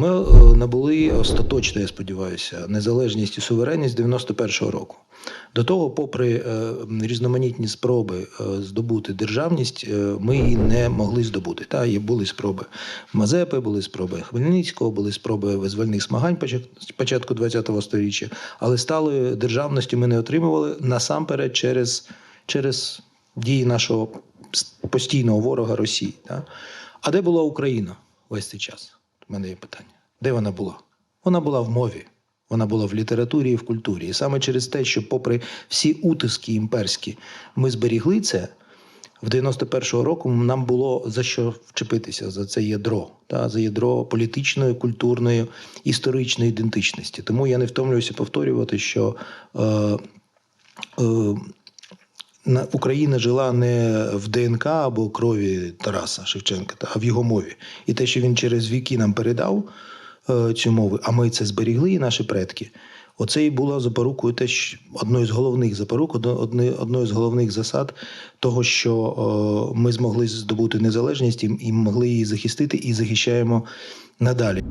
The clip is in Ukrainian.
ми е, набули остаточно, я сподіваюся, незалежність і суверенність 91-го року. До того, попри е, різноманітні спроби е, здобути державність, ми її не могли здобути. Та є були спроби Мазепи, були спроби Хмельницького, були спроби визвольних змагань початку ХХ століття, але сталої державності ми не отримували насамперед через, через дії нашого постійного ворога Росії. Та? А де була Україна весь цей час? Мене є питання. Де вона була? Вона була в мові. Вона була в літературі і в культурі. І саме через те, що, попри всі утиски імперські, ми зберігли це, в 91-го року нам було за що вчепитися за це ядро, та, за ядро політичної, культурної, історичної ідентичності. Тому я не втомлююся повторювати, що е, е, Україна жила не в ДНК або крові Тараса Шевченка, а в його мові. І те, що він через віки нам передав е, цю мову, а ми це зберігли, і наші предки. Оце і було запорукою теж одною з головних запорук, одно- одне- одною з головних засад того, що е, ми змогли здобути незалежність і могли її захистити, і захищаємо надалі.